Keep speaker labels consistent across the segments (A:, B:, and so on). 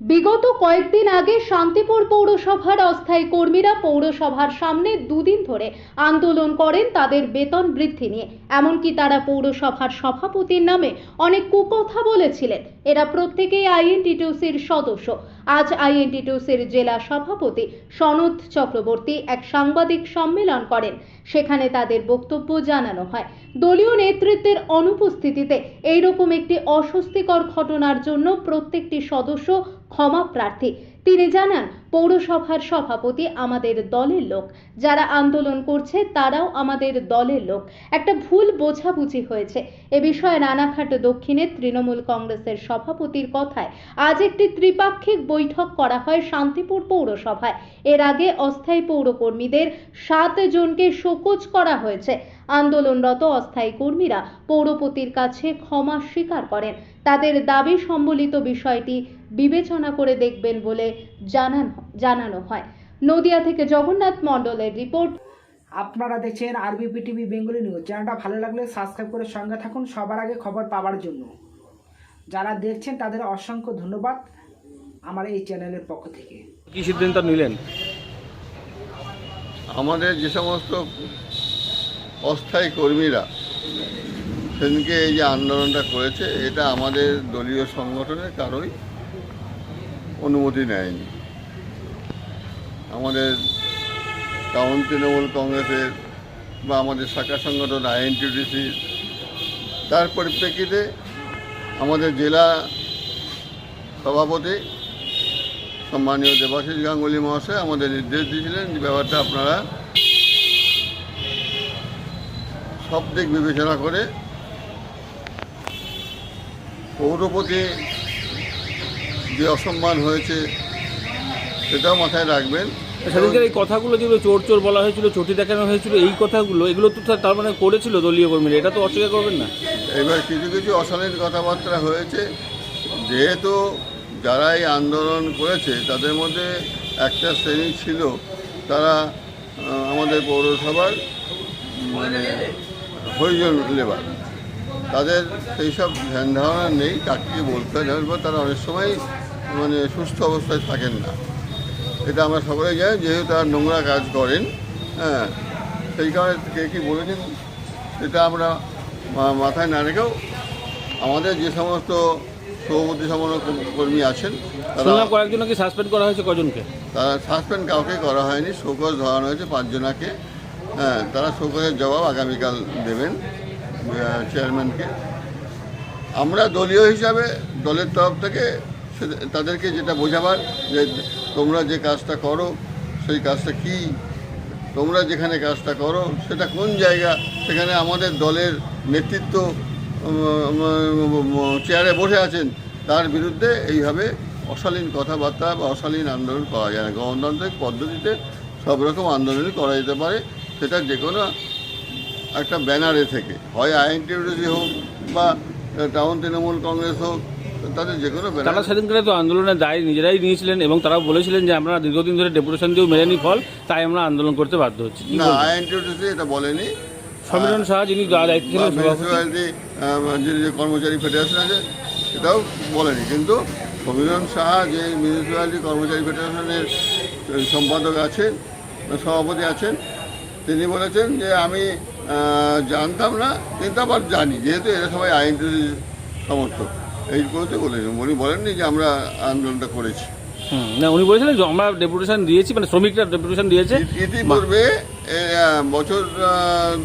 A: বিগত কয়েকদিন আগে শান্তিপুর পৌরসভার অস্থায়ী কর্মীরা পৌরসভার সামনে দুদিন ধরে আন্দোলন করেন তাদের বেতন বৃদ্ধি নিয়ে। এমনকি তারা পৌরসভার সভাপতির নামে অনেক কুকথা বলেছিলেন। এরা প্রত্যেকেই আইএনটিটিউসির সদস্য। আজ আইএনটিটিউসির জেলা সভাপতি সনদ চক্রবর্তী এক সাংবাদিক সম্মেলন করেন। সেখানে তাদের বক্তব্য জানানো হয়। দলীয় নেতৃত্বের অনুপস্থিতিতে এইরকম একটি অস্বস্তিকর ঘটনার জন্য প্রত্যেকটি সদস্য ক্ষমা প্রার্থী। তিনি জানান, পৌরসভার সভাপতি আমাদের দলের লোক। যারা আন্দোলন করছে, তারাও আমাদের দলের লোক। একটা ভুল বোঝাবুঝি হয়েছে। এ বিষয়ে রানাঘাট দক্ষিণে তৃণমূল কংগ্রেসের সভাপতির কথায় আজ একটি ত্রিপাক্ষিক বৈঠক করা হয় শান্তিপুর পৌরসভায়। এর আগে অস্থায়ী পৌরকর্মীদের সাত জনকে শোকজ করা হয়েছে। আন্দোলনরত অস্থায়ী কর্মীরা পৌরপতির কাছে ক্ষমা স্বীকার করেন। তাদের দাবি সম্বলিত বিষয়টি বিবেচনা করে দেখবেন বলে জানান জানানো হয়। নদিয়া থেকে জগন্নাথ মণ্ডলের রিপোর্ট।
B: আপনারা দেখছেন আরবিপি টিভি বেঙ্গলি নিউজ। চ্যানেলটা ভালো লাগলে সাবস্ক্রাইব করে সঙ্গে থাকুন সবার আগে খবর পাওয়ার জন্য। যারা দেখছেন তাদের অসংখ্য ধন্যবাদ আমার এই চ্যানেলের পক্ষ থেকে।
C: কি সিদ্ধান্ত নিলেন?
D: আমাদের যে সমস্ত অস্থায়ী কর্মীরা সেদিনকে এই যে আন্দোলনটা করেছে, এটা আমাদের দলীয় সংগঠনের কারোই অনুমতি নেয়নি। আমাদের টাউন তৃণমূল কংগ্রেসের বা আমাদের শাখা সংগঠন আইএনটিডিসি তার পরিপ্রেক্ষিতে আমাদের জেলা সভাপতি সম্মানীয় দেবাশিস গাঙ্গুলি মহাশয় আমাদের নির্দেশ দিয়েছিলেন ব্যাপারটা আপনারা সব দিক বিবেচনা করে পৌরপতি যে অসম্মান হয়েছে সেটাও মাথায় রাখবেন।
C: সেদিনকে এই কথাগুলো যেগুলো চোর চোর বলা হয়েছিল চটি দেখানো হয়েছিল এই কথাগুলো এগুলো তো তার মানে করেছিল দলীয় কর্মীরা এটা তো অস্বীকার করবেন না?
D: এবার কিছু কিছু অশালীন কথাবার্তা হয়েছে। যেহেতু যারা এই আন্দোলন করেছে তাদের মধ্যে একটা শ্রেণি ছিল তারা আমাদের পৌরসভার মানে হরিজন লেবার তাদের সেই সব ধ্যান ধারণা নেই কাকে বলতে হয়। বা তারা অনেক সময় মানে সুস্থ অবস্থায় থাকেন না। এটা আমরা সকলে জানি যেহেতু তারা নোংরা কাজ করেন হ্যাঁ। সেই কারণে কে কী বলেছেন? সেটা আমরা মাথায় না রেখেও আমাদের যে সমস্ত সভাপতি সমান কর্মী আছেন তারা
C: শুনলাম কয়েকজনকে সাসপেন্ড করা হয়েছে কজনকে?
D: তারা সাসপেন্ড কাউকে করা হয়নি শোকজ ধরানো হয়েছে পাঁচজনাকে। হ্যাঁ তারা শোকজের জবাব আগামীকাল দেবেন চেয়ারম্যানকে আমরা দলীয় হিসাবে দলের তরফ থেকে তাদেরকে যেটা বোঝাবার যে তোমরা যে কাজটা করো, সেই কাজটা কি? তোমরা যেখানে কাজটা করো, সেটা কোন জায়গা? সেখানে আমাদের দলের নেতৃত্ব চেয়ারে বসে আছেন, তার বিরুদ্ধে এইভাবে অশালীন কথাবার্তা বা অশালীন আন্দোলন করা যায় না। গণতান্ত্রিক পদ্ধতিতে সব রকম আন্দোলনই করা যেতে পারে। সেটা যে কোনো একটা ব্যানারে থেকে। হয় আইএনটিউসি হোক বা টাউন তৃণমূল কংগ্রেস হোক তাদের যে কোনো
C: তারা
D: ব্যানার
C: সেদিনকে তো আন্দোলনের দায় নিজেরাই নিয়েছিলেন এবং তারা বলেছিলেন যে আমরা দীর্ঘদিন ধরে ডেপুটেশন দিয়েও মেলেনি ফল তাই আমরা আন্দোলন করতে বাধ্য হচ্ছি।
D: না
C: বলবেন?
D: আইএনটিউসি এটা বলেনি।
C: সমীরণ শাহ যিনি দায়িত্ব ছিলেন
D: মিউনিসিপ্যালিটি যে যে কর্মচারী ফেডারেশন আছে সেটাও বলেনি। কিন্তু সমীরণ সাহা যে মিউনিসিপ্যালিটি কর্মচারী ফেডারেশনের সম্পাদক আছেন সভাপতি আছেন তিনি বলেছেন যে আমি জানতাম না কিন্তু আবার জানি যেহেতু এরা সবাই আইন সমর্থক। এই করতে বলেছেন। উনি বলেননি যে আমরা আন্দোলনটা করেছি।
C: না উনি বলেছিলেন যে আমরা ডেপুটেশন দিয়েছি মানে শ্রমিকরা ডেপুটেশন দিয়েছে।
D: ইতি- ইতিপূর্বে বছর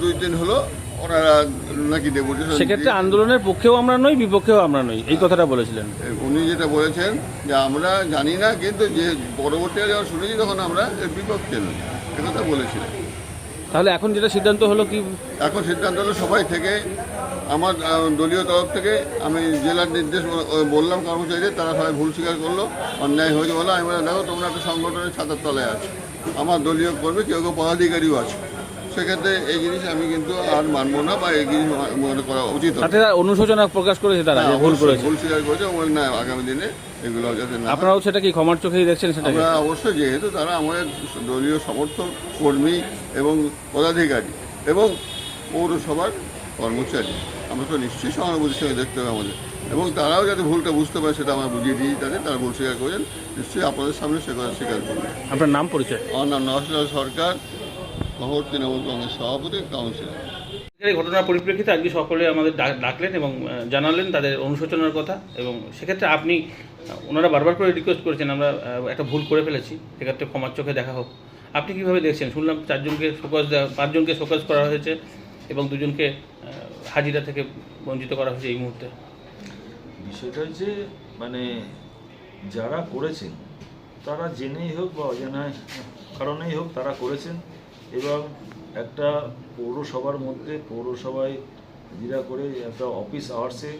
D: দুই তিন হলো ওনারা নাকি ডেপুটেশন
C: সেক্ষেত্রে আন্দোলনের পক্ষেও আমরা নই বিপক্ষেও আমরা নই। এই কথাটা বলেছিলেন।
D: উনি যেটা বলেছেন যে আমরা জানি না কিন্তু যে পরবর্তীকালে যখন শুনেছি তখন আমরা এর বিপক্ষে নই। একথা বলেছিলেন।
C: তাহলে এখন যেটা সিদ্ধান্ত হলো কি?
D: এখন সিদ্ধান্ত হলো সবাই থেকে, আমার দলীয় তরফ থেকে আমি জেলার নির্দেশ বললাম কর্মচারীদের, তারা সবাই ভুল স্বীকার করল, অন্যায় হয়েছে বলে আমি বললাম, দেখো তোমরা একটা সংগঠনের ছাতার তলায় আছো, আমার দলীয় কর্মী, কেউ কেউ পদাধিকারীও আছে। সেক্ষেত্রে এই জিনিস আমি কিন্তু আর মানবো না বা এই জিনিস মনে করা উচিত
C: সাথে অনুশোচনা প্রকাশ করেছে তারা ভুল করেছে।
D: ভুল স্বীকার করেছে এবং না আগামী দিনে এগুলো যাতে না
C: আপনারাও সেটা কি ক্ষমার চোখেই দেখছেন সেটা
D: আমরা অবশ্যই যেহেতু তারা আমাদের দলীয় সমর্থক কর্মী এবং পদাধিকারী এবং পৌরসভার কর্মচারী। আমরা তো নিশ্চয়ই সহানুভূতির সঙ্গে দেখতে হবে আমাদের। এবং তারাও যাতে ভুলটা বুঝতে পারে সেটা আমরা বুঝিয়ে দিই তাদের তারা ভুল স্বীকার করেন নিশ্চয়ই আপনাদের সামনে সে কথা স্বীকার করবেন
C: আপনার নাম পরিচয়?
D: আমার নাম নওয়াজ সরকার। শহর তৃণমূল কংগ্রেস সভাপতি কাউন্সিলর।
C: এই ঘটনার পরিপ্রেক্ষিতে আজকে সকলে আমাদের ডাকলেন এবং জানালেন তাদের অনুশোচনার কথা এবং সেক্ষেত্রে আপনি ওনারা বারবার করে রিকোয়েস্ট করেছেন আমরা একটা ভুল করে ফেলেছি সেক্ষেত্রে ক্ষমার চোখে দেখা হোক। আপনি কীভাবে দেখছেন? শুনলাম চারজনকে শোকজ দেওয়া পাঁচজনকে শোকজ করা হয়েছে এবং দুজনকে হাজিরা থেকে বঞ্চিত করা হয়েছে এই মুহূর্তে।
E: বিষয়টা হচ্ছে মানে যারা করেছেন তারা জেনেই হোক বা অজানায় কারণেই হোক তারা করেছেন। এবং একটা পৌরসভার মধ্যে পৌরসভায় হাজিরা করে একটা অফিস আওয়ার্সে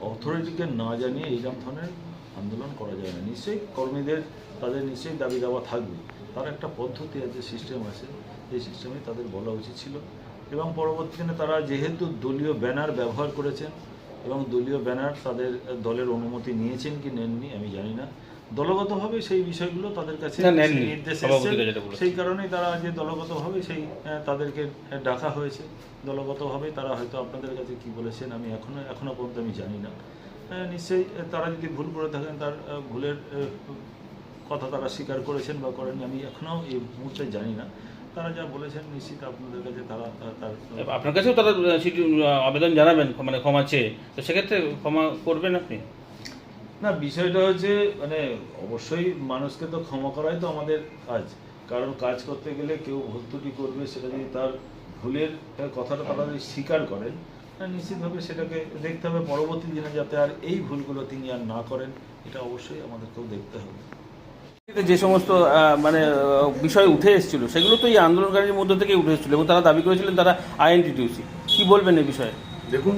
E: অথরিটিকে না জানিয়ে এইরকম ধরনের আন্দোলন করা যায় না। নিশ্চয়ই কর্মীদের, তাদের নিশ্চয়ই দাবি দাওয়া থাকবে। তার একটা পদ্ধতি আছে সিস্টেম আছে। এই সিস্টেমে তাদের বলা উচিত ছিল। এবং পরবর্তী দিনে তারা যেহেতু দলীয় ব্যানার ব্যবহার করেছেন এবং দলীয় ব্যানার তাদের দলের অনুমতি নিয়েছেন কি নেননি আমি জানি না। দলগতভাবে সেই বিষয়গুলো তাদের কাছে নির্দেশ এসেছে। সেই কারণেই তারা যে দলগতভাবে সেই তাদেরকে ডাকা হয়েছে। দলগতভাবে তারা হয়তো আপনাদের কাছে কি বলেছেন আমি এখনও এখনও পর্যন্ত আমি জানি না। নিশ্চয়ই তারা যদি ভুল করে থাকেন তার ভুলের কথা তারা স্বীকার করেছেন বা করেননি আমি এখনও এই মুহূর্তে জানি না। তারা যা বলেছেন নিশ্চিত আপনাদের কাছে তারা তার
C: আপনার কাছেও তারা আবেদন জানাবেন মানে ক্ষমা চেয়ে। তো সেক্ষেত্রে ক্ষমা করবেন আপনি?
E: না বিষয়টা হচ্ছে মানে অবশ্যই মানুষকে তো ক্ষমা করাই তো আমাদের কাজ। কারণ কাজ করতে গেলে কেউ ভুল ত্রুটি করবে সেটা যদি তার ভুলের কথাটা তারা যদি স্বীকার করেন নিশ্চিতভাবে সেটাকে দেখতে হবে। পরবর্তী দিনে যাতে আর এই ভুলগুলো তিনি আর না করেন এটা অবশ্যই আমাদেরকেও দেখতে হবে।
C: যে সমস্ত মানে বিষয় উঠে এসেছিল সেগুলো তো এই আন্দোলনকারীর মধ্যে থেকে উঠে এসেছিল এবং তারা দাবি করেছিলেন তারা আইএনটিটিউসি। কি বলবেন এই বিষয়ে?
F: দেখুন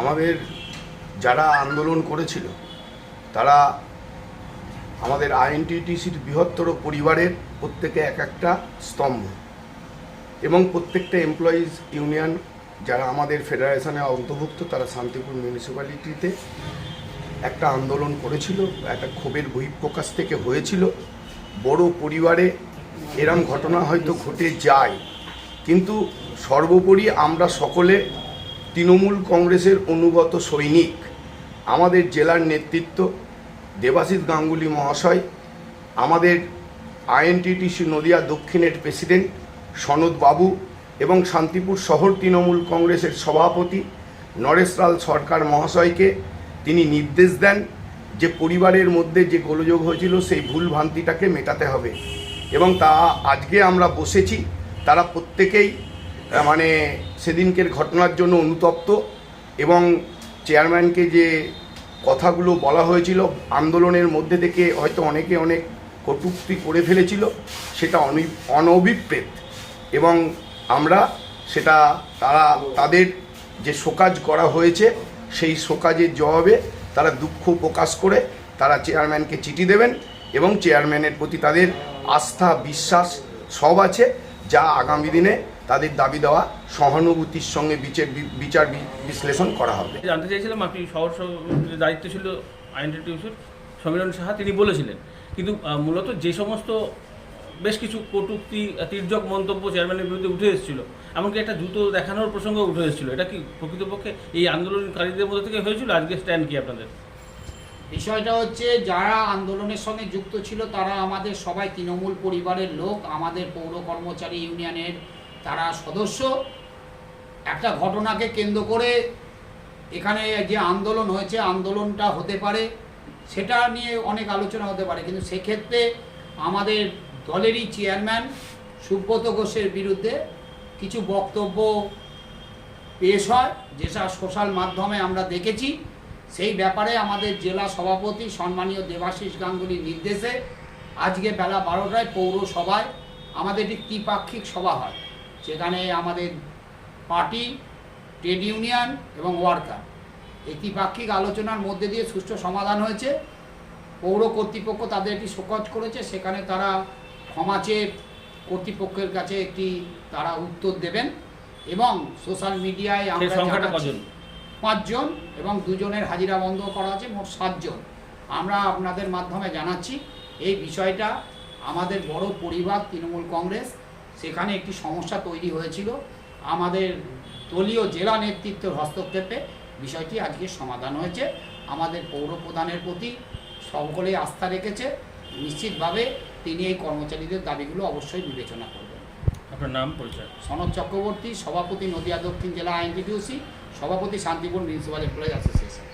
F: আমাদের যারা আন্দোলন করেছিল, তারা আমাদের আইএনটিটিসির বৃহত্তর পরিবারের প্রত্যেকে এক একটা স্তম্ভ এবং প্রত্যেকটা এমপ্লয়িজ ইউনিয়ন যারা আমাদের ফেডারেশনে অন্তর্ভুক্ত, তারা শান্তিপুর মিউনিসিপ্যালিটিতে একটা আন্দোলন করেছিল, একটা ক্ষোভের বহিঃপ্রকাশ থেকে হয়েছিল। বড় পরিবারে এরম ঘটনা হয়তো ঘটে যায়, কিন্তু সর্বোপরি আমরা সকলে তৃণমূল কংগ্রেসের অনুগত সৈনিক। আমাদের জেলার নেতৃত্ব দেবাশিস গাঙ্গুলি মহাশয়, আমাদের আইএনটিটিসি নদিয়া দক্ষিণের প্রেসিডেন্ট সনদ বাবু এবং শান্তিপুর শহর তৃণমূল কংগ্রেসের সভাপতি নরেশ লাল সরকার মহাশয়কে তিনি নির্দেশ দেন যে পরিবারের মধ্যে যে গোলযোগ হয়েছিল সেই ভুল ভ্রান্তিটাকে মেটাতে হবে। এবং তা আজকে আমরা বসেছি, তারা প্রত্যেকেই মানে সেদিনকের ঘটনার জন্য অনুতপ্ত এবং চেয়ারম্যানকে যে কথাগুলো বলা হয়েছিল, আন্দোলনের মধ্যে থেকে হয়তো অনেকে অনেক কটুক্তি করে ফেলেছিল, সেটা অনি- অনভিপ্রেত। এবং আমরা সেটা তারা, তাদের যে শোকাজ করা হয়েছে, সেই শোকাজের জবাবে তারা দুঃখ প্রকাশ করে তারা চেয়ারম্যানকে চিঠি দেবেন এবং চেয়ারম্যানের প্রতি তাদের আস্থা, বিশ্বাস সব আছে, যা আগামী দিনে তাদের দাবি দেওয়া সহানুভূতির সঙ্গে বিচার বিচার বিশ্লেষণ করা হবে।
C: জানতে চাইছিলাম আপনি শহর দায়িত্ব ছিল আইএনটিটিউসির সমীরণ সাহা তিনি বলেছিলেন। কিন্তু মূলত যে সমস্ত বেশ কিছু কটুক্তি তির্যক মন্তব্য চেয়ারম্যানের বিরুদ্ধে উঠে এসেছিল এমনকি একটা জুতো দেখানোর প্রসঙ্গ উঠে এসেছিল। এটা কি প্রকৃতপক্ষে এই আন্দোলনকারীদের মধ্যে থেকে হয়েছিল? আজকে স্ট্যান্ড কি আপনাদের?
G: বিষয়টা হচ্ছে যারা আন্দোলনের সঙ্গে যুক্ত ছিল তারা আমাদের সবাই তৃণমূল পরিবারের লোক আমাদের পৌর কর্মচারী ইউনিয়নের তারা সদস্য। একটা ঘটনাকে কেন্দ্র করে এখানে যে আন্দোলন হয়েছে, আন্দোলনটা হতে পারে, সেটা নিয়ে অনেক আলোচনা হতে পারে। কিন্তু সেক্ষেত্রে আমাদের দলেরই চেয়ারম্যান সুব্রত ঘোষের বিরুদ্ধে কিছু বক্তব্য পেশ হয় যেসব সোশ্যাল মাধ্যমে আমরা দেখেছি। সেই ব্যাপারে আমাদের জেলা সভাপতি সম্মানীয় দেবাশিস গাঙ্গুলির নির্দেশে আজকে বেলা বারোটায় পৌরসভায় আমাদের একটি ত্রিপাক্ষিক সভা হয় সেখানে আমাদের পার্টি ট্রেড ইউনিয়ন এবং ওয়ার্কার। এই ত্রিপাক্ষিক আলোচনার মধ্যে দিয়ে সুষ্ঠু সমাধান হয়েছে। পৌর কর্তৃপক্ষ তাদের একটি শোকজ করেছে সেখানে তারা ক্ষমা চেয়ে কর্তৃপক্ষের কাছে একটি তারা উত্তর দেবেন এবং সোশ্যাল মিডিয়ায় আমরা পাঁচজন এবং দুজনের হাজিরা বন্ধ করা আছে মোট সাতজন। আমরা আপনাদের মাধ্যমে জানাচ্ছি এই বিষয়টা আমাদের বড় পরিবার তৃণমূল কংগ্রেস সেখানে একটি সমস্যা তৈরি হয়েছিল। আমাদের দলীয় জেলা নেতৃত্বের হস্তক্ষেপে বিষয়টি আজকে সমাধান হয়েছে। আমাদের পৌর প্রধানের প্রতি সকলেই আস্থা রেখেছে। নিশ্চিতভাবে তিনি এই কর্মচারীদের দাবিগুলো অবশ্যই বিবেচনা করবেন।
C: আপনার নাম পরিচয়?
G: সনদ চক্রবর্তী সভাপতি নদিয়া দক্ষিণ জেলা আইনটিডিউসি সভাপতি শান্তিপুর মিউনিসিপ্যাল এমপ্লয়েজ অ্যাসোসিয়েশন।